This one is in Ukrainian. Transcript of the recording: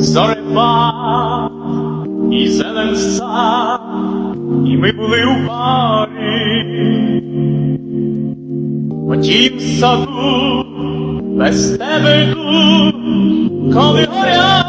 зорепа і зелен сад, і ми були у парі. Потім в саду без тебе йду, коли горять